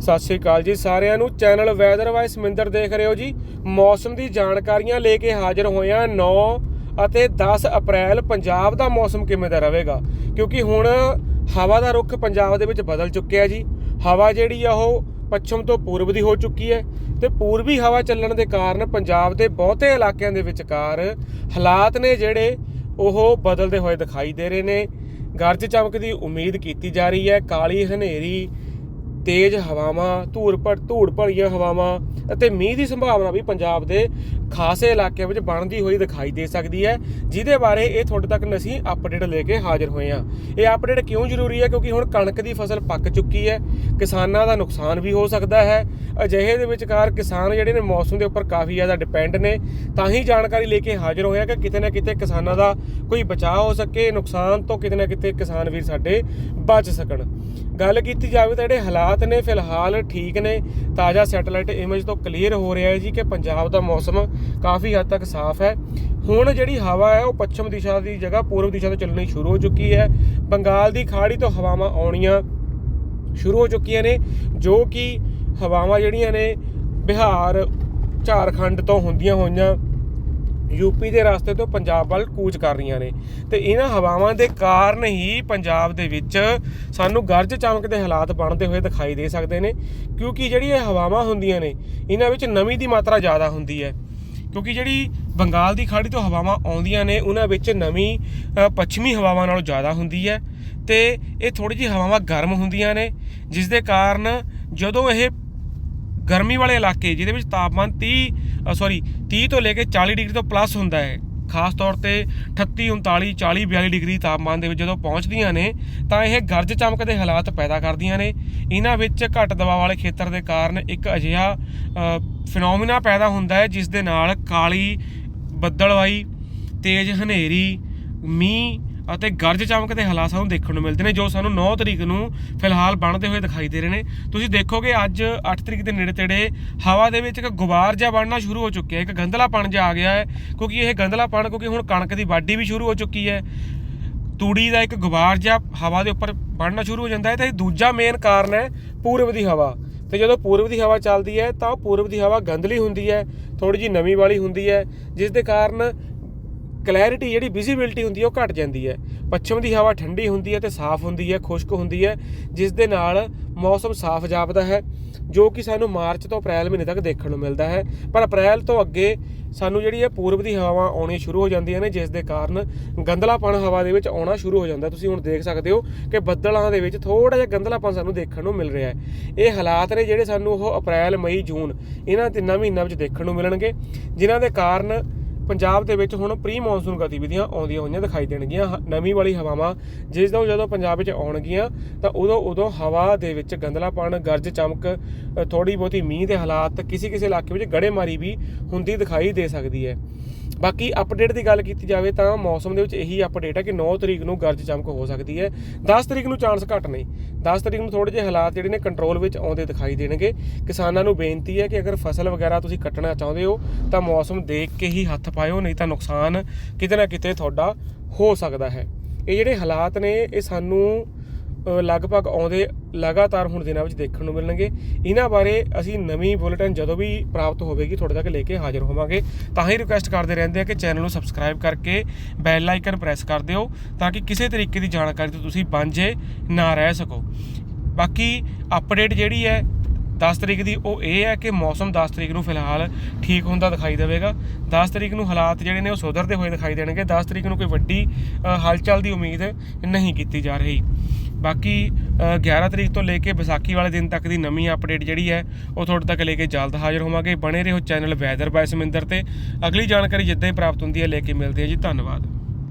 ਸਤਿ ਸ਼੍ਰੀ ਅਕਾਲ ਜੀ ਸਾਰਿਆਂ ਨੂੰ। ਚੈਨਲ ਵੈਦਰ ਵਾਈਸ ਸਮਿੰਦਰ ਦੇਖ ਰਹੇ ਹੋ ਜੀ। ਮੌਸਮ ਦੀ ਜਾਣਕਾਰੀਆਂ ਲੈ ਕੇ ਹਾਜ਼ਰ ਹੋਏ ਹਾਂ 9 ਅਤੇ 10 ਅਪ੍ਰੈਲ। ਪੰਜਾਬ ਦਾ ਮੌਸਮ ਕਿਵੇਂ ਦਾ ਰਹੇਗਾ? ਕਿਉਂਕਿ ਹੁਣ ਹਵਾ ਦਾ ਰੁਖ ਪੰਜਾਬ ਦੇ ਵਿੱਚ ਬਦਲ ਚੁੱਕਿਆ ਜੀ। ਹਵਾ ਜਿਹੜੀ ਆ ਉਹ ਪੱਛਮ ਤੋਂ ਪੂਰਬ ਦੀ ਹੋ ਚੁੱਕੀ ਹੈ ਤੇ ਪੂਰਬੀ ਹਵਾ ਚੱਲਣ ਦੇ ਕਾਰਨ ਪੰਜਾਬ ਦੇ ਬਹੁਤੇ ਇਲਾਕਿਆਂ ਦੇ ਵਿਚਕਾਰ ਹਾਲਾਤ ਨੇ ਜਿਹੜੇ ਉਹ ਬਦਲਦੇ ਹੋਏ ਦਿਖਾਈ ਦੇ ਰਹੇ ਨੇ। ਗਰਜ ਚਮਕ ਦੀ ਉਮੀਦ ਕੀਤੀ ਜਾ ਰਹੀ ਹੈ। ਕਾਲੀ ਹਨੇਰੀ ਤੇਜ਼ ਹਵਾਵਾਂ, ਧੂੜ ਭੜ ਧੂੜ ਭਰੀਆਂ ਹਵਾਵਾਂ ਅਤੇ ਮੀਂਹ ਦੀ ਸੰਭਾਵਨਾ ਵੀ ਪੰਜਾਬ ਦੇ ਖਾਸੇ ਇਲਾਕਿਆਂ ਵਿੱਚ ਬਣਦੀ ਹੋਈ ਦਿਖਾਈ ਦੇ ਸਕਦੀ ਹੈ, ਜਿਹਦੇ ਬਾਰੇ ਇਹ ਤੁਹਾਡੇ ਤੱਕ ਅਸੀਂ ਅਪਡੇਟ ਲੈ ਕੇ ਹਾਜ਼ਰ ਹੋਏ ਹਾਂ। ਇਹ ਅਪਡੇਟ ਕਿਉਂ ਜ਼ਰੂਰੀ ਹੈ? ਕਿਉਂਕਿ ਹੁਣ ਕਣਕ ਦੀ ਫਸਲ ਪੱਕ ਚੁੱਕੀ ਹੈ, ਕਿਸਾਨਾਂ ਦਾ ਨੁਕਸਾਨ ਵੀ ਹੋ ਸਕਦਾ ਹੈ। ਅਜਿਹੇ ਦੇ ਵਿਚਕਾਰ ਕਿਸਾਨ ਜਿਹੜੇ ਨੇ ਮੌਸਮ ਦੇ ਉੱਪਰ ਕਾਫੀ ਜ਼ਿਆਦਾ ਡਿਪੈਂਡ ਨੇ। ਤਾਂ ਹੀ ਜਾਣਕਾਰੀ ਲੈ ਕੇ ਹਾਜ਼ਰ ਹੋਏ ਹਾਂ ਕਿ ਕਿਤੇ ਨਾ ਕਿਤੇ ਕਿਸਾਨਾਂ ਦਾ ਕੋਈ ਬਚਾਅ ਹੋ ਸਕੇ, ਨੁਕਸਾਨ ਤੋਂ ਕਿਤੇ ਨਾ ਕਿਤੇ ਕਿਸਾਨ ਵੀਰ ਸਾਡੇ ਬਚ ਸਕਣ। ਗੱਲ ਕੀਤੀ ਜਾਵੇ ਤਾਂ ਜਿਹੜੇ ਹਾਲਾਤ ਨੇ ਫਿਲਹਾਲ ਠੀਕ ਨੇ। ਤਾਜ਼ਾ ਸੈਟੇਲਾਈਟ ਇਮੇਜ ਤੋਂ ਕਲੀਅਰ ਹੋ ਰਿਹਾ ਹੈ ਜੀ ਕਿ ਪੰਜਾਬ ਦਾ ਮੌਸਮ ਕਾਫੀ ਹੱਦ ਤੱਕ ਸਾਫ਼ ਹੈ। ਹੁਣ ਜਿਹੜੀ ਹਵਾ ਹੈ, ਉਹ ਪੱਛਮ ਦਿਸ਼ਾ ਦੀ ਜਗ੍ਹਾ ਪੂਰਬ ਦਿਸ਼ਾ ਤੋਂ ਚੱਲਣੀ ਸ਼ੁਰੂ ਹੋ ਚੁੱਕੀ ਹੈ। ਬੰਗਾਲ ਦੀ ਖਾੜੀ ਤੋਂ ਹਵਾਵਾਂ ਆਉਣੀਆਂ ਸ਼ੁਰੂ ਹੋ ਚੁੱਕੀਆਂ ਨੇ, ਜੋ ਕਿ ਹਵਾਵਾਂ ਜਿਹੜੀਆਂ ਨੇ ਬਿਹਾਰ, ਝਾਰਖੰਡ ਤੋਂ ਹੁੰਦੀਆਂ ਹੋਈਆਂ। ਯੂਪੀ ਦੇ ਰਸਤੇ ਤੋਂ ਪੰਜਾਬ ਵੱਲ ਕੂਚ ਕਰ ਰਹੀਆਂ ਨੇ। ਤੇ ਇਹਨਾਂ ਹਵਾਵਾਂ ਦੇ ਕਾਰਨ ਹੀ ਪੰਜਾਬ ਦੇ ਵਿੱਚ ਸਾਨੂੰ ਗਰਜ ਚਮਕ ਦੇ ਹਾਲਾਤ ਬਣਦੇ ਹੋਏ ਦਿਖਾਈ ਦੇ ਸਕਦੇ ਨੇ, ਕਿਉਂਕਿ ਜਿਹੜੀ ਇਹ ਹਵਾਵਾਂ ਹੁੰਦੀਆਂ ਨੇ, ਇਹਨਾਂ ਵਿੱਚ ਨਮੀ ਦੀ ਮਾਤਰਾ ਜ਼ਿਆਦਾ ਹੁੰਦੀ ਹੈ। ਕਿਉਂਕਿ ਜਿਹੜੀ ਬੰਗਾਲ ਦੀ ਖਾੜੀ ਤੋਂ ਹਵਾਵਾਂ ਆਉਂਦੀਆਂ ਨੇ, ਉਹਨਾਂ ਵਿੱਚ ਨਮੀ ਪੱਛਮੀ ਹਵਾਵਾਂ ਨਾਲੋਂ ਜ਼ਿਆਦਾ ਹੁੰਦੀ ਹੈ। ਤੇ ਇਹ ਥੋੜੀ ਜਿਹੀ ਹਵਾਵਾਂ ਗਰਮ ਹੁੰਦੀਆਂ ਨੇ, ਜਿਸ ਦੇ ਕਾਰਨ ਜਦੋਂ ਇਹ ਗਰਮੀ ਵਾਲੇ ਇਲਾਕੇ, ਜਿਹਦੇ ਵਿੱਚ ਤਾਪਮਾਨ 30 ਸੌਰੀ 30 ਤੋਂ ਲੈ ਕੇ 40 ਡਿਗਰੀ ਤੋਂ ਪਲੱਸ ਹੁੰਦਾ ਹੈ। ਖਾਸ ਤੌਰ ਤੇ 38 39 40 42 ਡਿਗਰੀ ਤਾਪਮਾਨ ਦੇ ਵਿੱਚ ਜਦੋਂ ਪਹੁੰਚਦੀਆਂ ਨੇ, ਤਾਂ ਇਹ ਗਰਜ ਚਮਕ ਦੇ ਹਾਲਾਤ ਪੈਦਾ ਕਰਦੀਆਂ ਨੇ। ਇਹਨਾਂ ਵਿੱਚ ਘੱਟ ਦਬਾਅ ਵਾਲੇ ਖੇਤਰ ਦੇ ਕਾਰਨ ਇੱਕ ਅਜਿਹਾ ਫਿਨੋਮੀਨਾ ਪੈਦਾ ਹੁੰਦਾ ਹੈ, ਜਿਸ ਦੇ ਨਾਲ ਕਾਲੀ ਬੱਦਲਵਾਈ, ਤੇਜ਼ ਹਨੇਰੀ, ਮੀਂਹ ਅਤੇ ਗਰਜ ਚਮਕ ਦੇ ਹਾਲਾਤ ਸਾਨੂੰ ਦੇਖਣ ਨੂੰ ਮਿਲਦੇ ਨੇ, ਜੋ ਸਾਨੂੰ 9 ਤਰੀਕ ਨੂੰ ਫਿਲਹਾਲ ਬਣਦੇ ਹੋਏ ਦਿਖਾਈ ਦੇ ਰਹੇ ਨੇ। ਤੁਸੀਂ ਦੇਖੋਗੇ, ਅੱਜ 8 ਤਰੀਕ ਦੇ ਨੇੜੇ ਤੇੜੇ ਹਵਾ ਦੇ ਵਿੱਚ ਇੱਕ ਗੁਬਾਰ ਜਿਹਾ ਬਣਨਾ ਸ਼ੁਰੂ ਹੋ ਚੁੱਕਿਆ ਹੈ। ਇੱਕ ਗੰਧਲਾਪਣ ਜਿਹਾ ਆ ਗਿਆ ਹੈ, ਕਿਉਂਕਿ ਇਹ ਗੰਧਲਾਪਣ, ਕਿਉਂਕਿ ਹੁਣ ਕਣਕ ਦੀ ਵਾਢੀ ਵੀ ਸ਼ੁਰੂ ਹੋ ਚੁੱਕੀ ਹੈ। ਤੂੜੀ ਦਾ ਇੱਕ ਗੁਬਾਰ ਜਿਹਾ ਹਵਾ ਦੇ ਉੱਪਰ ਬਣਨਾ ਸ਼ੁਰੂ ਹੋ ਜਾਂਦਾ ਹੈ ਤੇ ਦੂਜਾ ਮੇਨ ਕਾਰਨ ਹੈ ਪੂਰਬ ਦੀ ਹਵਾ। ਤੇ ਜਦੋਂ ਪੂਰਬ ਦੀ ਹਵਾ ਚੱਲਦੀ ਹੈ, ਤਾਂ ਪੂਰਬ ਦੀ ਹਵਾ ਗੰਧਲੀ ਹੁੰਦੀ ਹੈ ਥੋੜੀ ਜੀ ਨਮੀ ਵਾਲੀ ਹੁੰਦੀ ਹੈ, ਜਿਸ ਦੇ ਕਾਰਨ ਕਲੈਰਿਟੀ ਜਿਹੜੀ ਵਿਜ਼ਿਬਿਲਟੀ ਹੁੰਦੀ ਹੈ ਉਹ ਘਟ ਜਾਂਦੀ ਹੈ। ਪੱਛਮ ਦੀ ਹਵਾ ਠੰਡੀ ਹੁੰਦੀ ਹੈ ਤੇ ਸਾਫ਼ ਹੁੰਦੀ ਹੈ, ਖੁਸ਼ਕ ਹੁੰਦੀ ਹੈ, ਜਿਸ ਦੇ ਨਾਲ ਮੌਸਮ ਸਾਫ਼ ਜਾਪਦਾ ਹੈ, ਜੋ ਕਿ ਸਾਨੂੰ ਮਾਰਚ ਤੋਂ ਅਪ੍ਰੈਲ ਮਹੀਨੇ ਤੱਕ ਦੇਖਣ ਨੂੰ ਮਿਲਦਾ ਹੈ। ਪਰ ਅਪ੍ਰੈਲ ਤੋਂ ਅੱਗੇ ਸਾਨੂੰ ਜਿਹੜੀ ਹੈ ਪੂਰਬ ਦੀ ਹਵਾ ਆਉਣੀ ਸ਼ੁਰੂ ਹੋ ਜਾਂਦੀਆਂ ਨੇ, ਜਿਸ ਦੇ ਕਾਰਨ ਗੰਧਲਾਪਣ ਹਵਾ ਦੇ ਵਿੱਚ ਆਉਣਾ ਸ਼ੁਰੂ ਹੋ ਜਾਂਦਾ। ਤੁਸੀਂ ਹੁਣ ਦੇਖ ਸਕਦੇ ਹੋ ਕਿ ਬੱਦਲਾਂ ਦੇ ਵਿੱਚ ਥੋੜਾ ਜਿਹਾ ਗੰਧਲਾਪਣ ਸਾਨੂੰ ਦੇਖਣ ਨੂੰ ਮਿਲ ਰਿਹਾ ਹੈ। ਇਹ ਹਾਲਾਤ ਨੇ ਜਿਹੜੇ ਸਾਨੂੰ ਉਹ ਅਪ੍ਰੈਲ, ਮਈ, ਜੂਨ ਇਹਨਾਂ ਤਿੰਨਾਂ ਮਹੀਨਿਆਂ ਵਿੱਚ ਦੇਖਣ ਨੂੰ ਮਿਲਣਗੇ, ਜਿਨ੍ਹਾਂ ਦੇ ਕਾਰਨ ਪੰਜਾਬ ਦੇ ਵਿੱਚ ਹੁਣ ਪ੍ਰੀ ਮੌਨਸੂਨ ਗਤੀਵਿਧੀਆਂ ਆਉਂਦੀਆਂ ਹੋਈਆਂ ਦਿਖਾਈ ਦੇਣਗੀਆਂ। ਹ- ਨਮੀ ਵਾਲੀ ਹਵਾਵਾਂ ਜਿਸ ਤੋਂ ਜਦੋਂ ਪੰਜਾਬ ਵਿੱਚ ਆਉਣਗੀਆਂ, ਤਾਂ ਉਦੋਂ ਉਦੋਂ ਹਵਾ ਦੇ ਵਿੱਚ ਗੰਧਲਾਪਣ ਗਰਜ ਚਮਕ ਥੋੜੀ ਬਹੁਤੀ ਮੀਂਹ ਦੇ ਹਾਲਾਤ ਕਿਸੇ ਕਿਸੇ ਇਲਾਕੇ ਵਿੱਚ ਗੜੇਮਾਰੀ ਵੀ ਹੁੰਦੀ ਦਿਖਾਈ ਦੇ ਸਕਦੀ ਹੈ। ਬਾਕੀ ਅਪਡੇਟ ਦੀ ਗੱਲ ਕੀਤੀ ਜਾਵੇ ਤਾਂ ਮੌਸਮ ਦੇ ਵਿੱਚ ਇਹੀ ਅਪਡੇਟ ਹੈ ਕਿ 9 ਤਰੀਕ ਨੂੰ ਗਰਜ ਚਮਕ ਹੋ ਸਕਦੀ ਹੈ। 10 ਤਰੀਕ ਨੂੰ ਚਾਂਸ ਘੱਟ ਨੇ 10 ਤਰੀਕ ਨੂੰ ਥੋੜੇ ਜਿਹੇ ਹਾਲਾਤ ਜਿਹੜੇ ਨੇ ਕੰਟਰੋਲ ਵਿੱਚ ਆਉਂਦੇ ਦਿਖਾਈ ਦੇਣਗੇ। ਕਿਸਾਨਾਂ ਨੂੰ ਬੇਨਤੀ ਹੈ ਕਿ ਅਗਰ ਫਸਲ ਵਗੈਰਾ ਤੁਸੀਂ ਕੱਟਣਾ ਚਾਹੁੰਦੇ ਹੋ, ਤਾਂ ਮੌਸਮ ਦੇਖ ਕੇ ਹੀ ਹੱਥ ਪਾਇਓ, ਨਹੀਂ ਤਾਂ ਨੁਕਸਾਨ ਕਿਤੇ ਨਾ ਕਿਤੇ ਤੁਹਾਡਾ ਹੋ ਸਕਦਾ ਹੈ। ਇਹ ਜਿਹੜੇ ਹਾਲਾਤ ਨੇ, ਇਹ ਸਾਨੂੰ ਲਗਭਗ ਆਉਂਦੇ ਲਗਾਤਾਰ ਹੁਣ ਦਿਨਾਂ ਵਿੱਚ ਦੇਖਣ ਨੂੰ ਮਿਲਣਗੇ। ਇਹਨਾਂ ਬਾਰੇ ਅਸੀਂ ਨਵੀਂ ਬੁਲੇਟਿਨ ਜਦੋਂ ਵੀ ਪ੍ਰਾਪਤ ਹੋਵੇਗੀ, ਤੁਹਾਡੇ ਤੱਕ ਲੈ ਕੇ ਹਾਜ਼ਰ ਹੋਵਾਂਗੇ। ਤਾਂ ਹੀ ਰਿਕੁਐਸਟ ਕਰਦੇ ਰਹਿੰਦੇ ਆ ਕਿ ਚੈਨਲ ਨੂੰ ਸਬਸਕ੍ਰਾਈਬ ਕਰਕੇ ਬੈਲ ਆਈਕਨ ਪ੍ਰੈਸ ਕਰ ਦਿਓ, ਤਾਂ ਕਿ ਕਿਸੇ ਤਰੀਕੇ ਦੀ ਜਾਣਕਾਰੀ ਤੋਂ ਤੁਸੀਂ ਵਾਂਝੇ ਨਾ ਰਹਿ ਸਕੋ। ਬਾਕੀ ਅਪਡੇਟ ਜਿਹੜੀ ਹੈ 10 ਤਰੀਕ ਦੀ ਉਹ ਇਹ ਹੈ ਕਿ ਮੌਸਮ 10 ਤਰੀਕ ਨੂੰ ਫਿਲਹਾਲ ਠੀਕ ਹੁੰਦਾ ਦਿਖਾਈ ਦੇਵੇਗਾ। 10 ਤਰੀਕ ਨੂੰ ਹਾਲਾਤ ਜਿਹੜੇ ਨੇ ਉਹ ਸੁਧਰਦੇ ਹੋਏ ਦਿਖਾਈ ਦੇਣਗੇ। 10 ਤਰੀਕ ਨੂੰ ਕੋਈ ਵੱਡੀ ਹਲਚਲ ਦੀ ਉਮੀਦ ਨਹੀਂ ਕੀਤੀ ਜਾ ਰਹੀ। ਬਾਕੀ ਅ, 11 ਤਰੀਕ ਤੋਂ ਲੈ ਕੇ ਵਿਸਾਖੀ ਵਾਲੇ ਦਿਨ ਤੱਕ ਦੀ ਨਵੀਂ ਅਪਡੇਟ ਜਿਹੜੀ ਹੈ ਉਹ ਤੁਹਾਡੇ ਤੱਕ ਲੈ ਕੇ ਜਲਦ ਹਾਜ਼ਰ ਹੋਵਾਂਗੇ। ਬਣੇ ਰਹੋ ਚੈਨਲ ਵੈਦਰ ਬਾਏ ਸਮਿੰਦਰ ਤੇ। ਅਗਲੀ ਜਾਣਕਾਰੀ ਜਿੱਦਾਂ ਹੀ ਪ੍ਰਾਪਤ ਹੁੰਦੀ ਹੈ ਲੈ ਕੇ ਮਿਲਦੇ ਹਾਂ ਜੀ। ਧੰਨਵਾਦ।